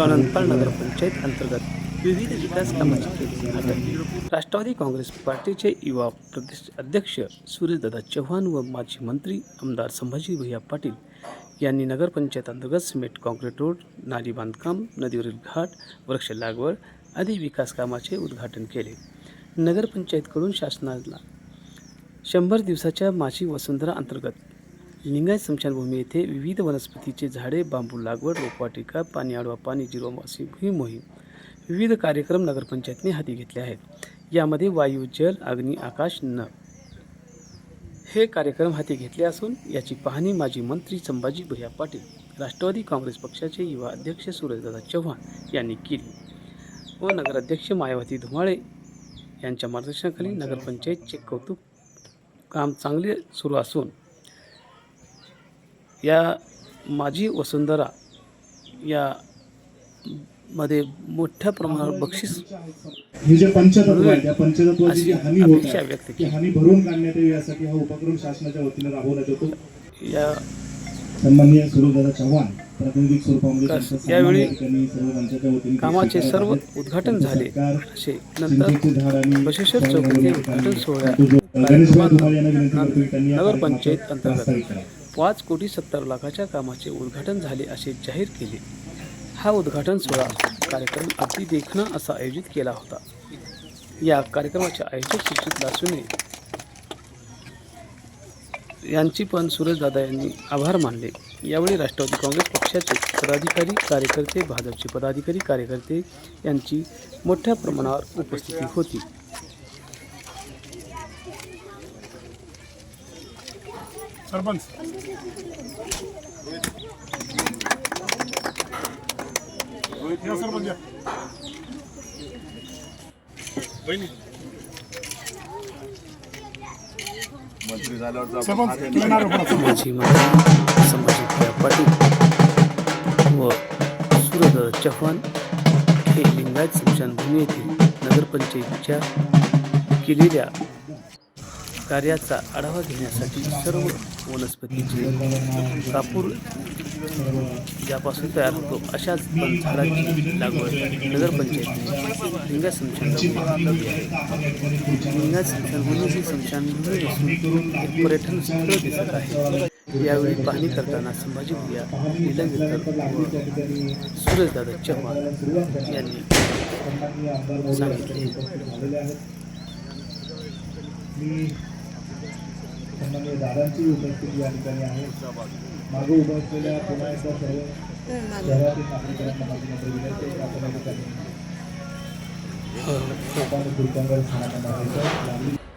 अनंतपाल नगरपंचायत अंतर्गत विविध विकास कामाची राष्ट्रवादी काँग्रेस पार्टीचे युवा प्रदेश अध्यक्ष सूर्यदादा चव्हाण व माजी मंत्री आमदार संभाजी भैया पाटील यांनी नगरपंचायत अंतर्गत सिमेंट काँक्रीट रोड नाली बांधकाम नदीवरील घाट वृक्ष लागवड आदी विकास कामाचे उद्घाटन केले. नगरपंचायतकडून शासनाला. शंभर दिवसाच्या माझी वसुंधरा अंतर्गत लिंगायत स्मशानभूमी येथे विविध वनस्पतीचे झाडे बांबू लागवड रोपवाटिका पाणी आडवा पाणी जिरोमासी ही मोहीम विविध कार्यक्रम नगरपंचायतने हाती घेतले आहेत. यामध्ये वायू जल अग्नी आकाश न हे कार्यक्रम हाती घेतले असून याची पाहणी माजी मंत्री संभाजी भैया पाटील राष्ट्रवादी काँग्रेस पक्षाचे युवा अध्यक्ष सूरजदादा चव्हाण यांनी केली. व नगराध्यक्ष मायावती धुमाळे यांच्या मार्गदर्शनाखाली नगरपंचायतचे कौतुक काम चांगले सुरू असून या माझी वसुंधरा या मध्ये मोठ्या प्रमाणावर बक्षीस हे जे पंचतत्व आहे त्या पंचतत्वाची जी अशी हानी होत आहे व्यक्त ती केली. हानी भरून काढण्यात यावी यासाठी हा उपक्रम शासनाच्या वतीने राबवण्यात येतो. या सन्माननीय सुरेशदादा चव्हाण प्रातिनिधिक स्वरूपामध्ये यावेळी कामाचे सर्व. उद्घाटन झाले असे नंतर बशेश्वर फळ चौक येथे या उद्घाटन ठिकाणी सोहळ्या तो जो गणेशभाई धुमाळ यांना विनंती करतो की त्यांनी या नगरपंचायत अंतर्गत. पाच कोटी सत्तर लाखाच्या कामाचे उद्घाटन झाले असे जाहीर केले हा उद्घाटन सोहळा कार्यक्रम अगदी देखणा असा आयोजित केला होता या कार्यक्रमाचे आयोजक सुचित लासुने यांची पण सुरेशदादा यांनी आभार मानले. यावेळी राष्ट्रवादी काँग्रेस पक्षाचे पदाधिकारी कार्यकर्ते भाजपचे पदाधिकारी कार्यकर्ते यांची मोठ्या प्रमाणावर उपस्थिती होती. सरपंच. सरपंच संभाजी पाटील व सूर्यदादा चव्हाण हे लिंगायत स्मशानभूमी येथील नगरपंचायतीच्या केलेल्या कार्याचा आढावा घेण्यासाठी सर्व वनस्पतीचे कापूर ज्यापासून तयार होतो. अशाच पण झाडांची लागवड नगरपंचायतीने लिंगा स्मशानभूमी लिंगा आहे. लिंगायत स्मशानभूमी ही एक पर्यटन स्थळ दिसत आहे. यावेळी पाहणी करताना संभाजी भुया निलंगेकर व सूरजदादा चव्हाण यांनी सन्माननीय आमदार सांगितले. उपस्थित सन्माननीय दादांची उपस्थिती या ठिकाणी आहे. मागे उभं असलेल्या पुन्हा एकदा सर्व शहरातील नागरिकांना माझी नंतर विनंती आहे. की आपण या